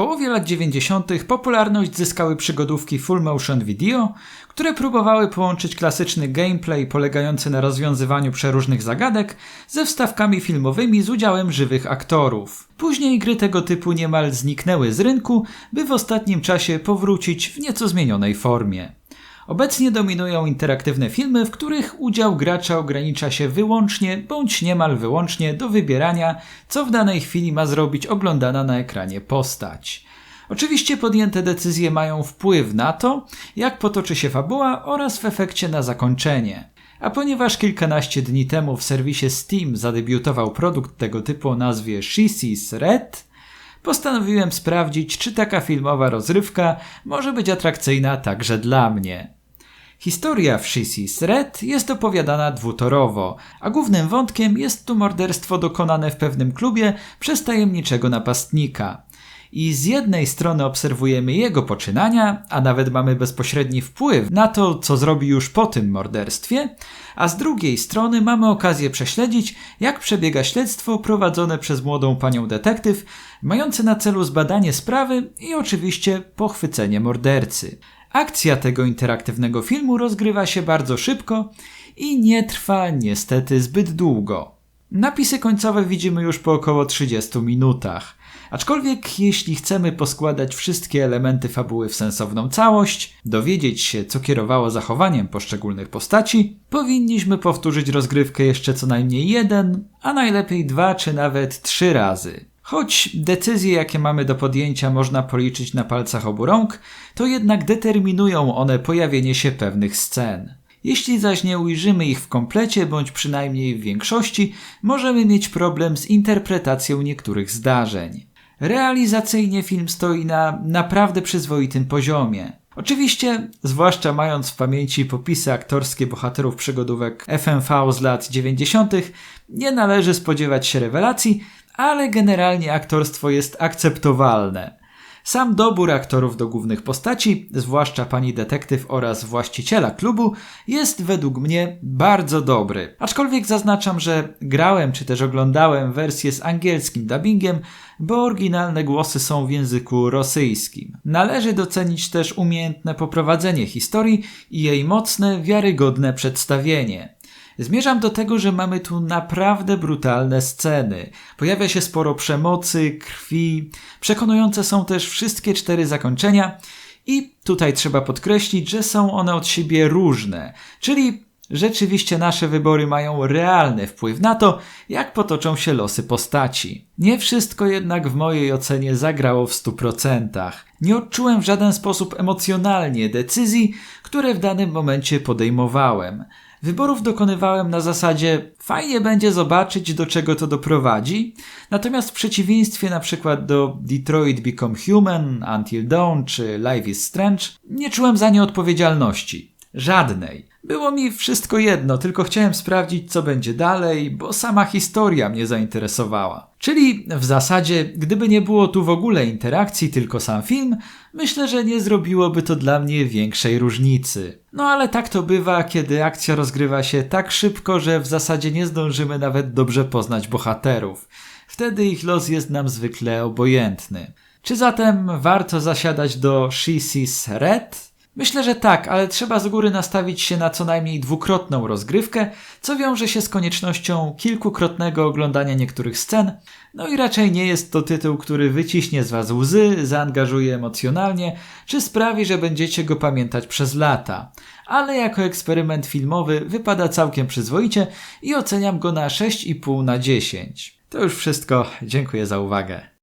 połowie lat 90. popularność zyskały przygodówki full motion video, które próbowały połączyć klasyczny gameplay polegający na rozwiązywaniu przeróżnych zagadek ze wstawkami filmowymi z udziałem żywych aktorów. Później gry tego typu niemal zniknęły z rynku, by w ostatnim czasie powrócić w nieco zmienionej formie. Obecnie dominują interaktywne filmy, w których udział gracza ogranicza się wyłącznie bądź niemal wyłącznie do wybierania, co w danej chwili ma zrobić oglądana na ekranie postać. Oczywiście podjęte decyzje mają wpływ na to, jak potoczy się fabuła oraz w efekcie na zakończenie. A ponieważ kilkanaście dni temu w serwisie Steam zadebiutował produkt tego typu o nazwie She Red, postanowiłem sprawdzić, czy taka filmowa rozrywka może być atrakcyjna także dla mnie. Historia She Sees Red jest opowiadana dwutorowo, a głównym wątkiem jest tu morderstwo dokonane w pewnym klubie przez tajemniczego napastnika. I z jednej strony obserwujemy jego poczynania, a nawet mamy bezpośredni wpływ na to, co zrobi już po tym morderstwie, a z drugiej strony mamy okazję prześledzić, jak przebiega śledztwo prowadzone przez młodą panią detektyw, mające na celu zbadanie sprawy i oczywiście pochwycenie mordercy. Akcja tego interaktywnego filmu rozgrywa się bardzo szybko i nie trwa niestety zbyt długo. Napisy końcowe widzimy już po około 30 minutach. Aczkolwiek jeśli chcemy poskładać wszystkie elementy fabuły w sensowną całość, dowiedzieć się, co kierowało zachowaniem poszczególnych postaci, powinniśmy powtórzyć rozgrywkę jeszcze co najmniej jeden, a najlepiej dwa czy nawet trzy razy. Choć decyzje, jakie mamy do podjęcia, można policzyć na palcach obu rąk, to jednak determinują one pojawienie się pewnych scen. Jeśli zaś nie ujrzymy ich w komplecie, bądź przynajmniej w większości, możemy mieć problem z interpretacją niektórych zdarzeń. Realizacyjnie film stoi na naprawdę przyzwoitym poziomie. Oczywiście, zwłaszcza mając w pamięci popisy aktorskie bohaterów przygodówek FMV z lat 90., nie należy spodziewać się rewelacji, ale generalnie aktorstwo jest akceptowalne. Sam dobór aktorów do głównych postaci, zwłaszcza pani detektyw oraz właściciela klubu, jest według mnie bardzo dobry. Aczkolwiek zaznaczam, że grałem czy też oglądałem wersję z angielskim dubbingiem, bo oryginalne głosy są w języku rosyjskim. Należy docenić też umiejętne poprowadzenie historii i jej mocne, wiarygodne przedstawienie. Zmierzam do tego, że mamy tu naprawdę brutalne sceny. Pojawia się sporo przemocy, krwi. Przekonujące są też wszystkie cztery zakończenia. I tutaj trzeba podkreślić, że są one od siebie różne, czyli rzeczywiście nasze wybory mają realny wpływ na to, jak potoczą się losy postaci. Nie wszystko jednak w mojej ocenie zagrało w 100%. Nie odczułem w żaden sposób emocjonalnie decyzji, które w danym momencie podejmowałem. Wyborów dokonywałem na zasadzie fajnie będzie zobaczyć do czego to doprowadzi, natomiast w przeciwieństwie na przykład do Detroit Become Human, Until Dawn czy Life is Strange nie czułem za nie odpowiedzialności. Żadnej. Było mi wszystko jedno, tylko chciałem sprawdzić, co będzie dalej, bo sama historia mnie zainteresowała. Czyli w zasadzie, gdyby nie było tu w ogóle interakcji, tylko sam film, myślę, że nie zrobiłoby to dla mnie większej różnicy. No ale tak to bywa, kiedy akcja rozgrywa się tak szybko, że w zasadzie nie zdążymy nawet dobrze poznać bohaterów. Wtedy ich los jest nam zwykle obojętny. Czy zatem warto zasiadać do She Sees Red? Myślę, że tak, ale trzeba z góry nastawić się na co najmniej dwukrotną rozgrywkę, co wiąże się z koniecznością kilkukrotnego oglądania niektórych scen. No i raczej nie jest to tytuł, który wyciśnie z Was łzy, zaangażuje emocjonalnie, czy sprawi, że będziecie go pamiętać przez lata. Ale jako eksperyment filmowy wypada całkiem przyzwoicie i oceniam go na 6,5 na 10. To już wszystko. Dziękuję za uwagę.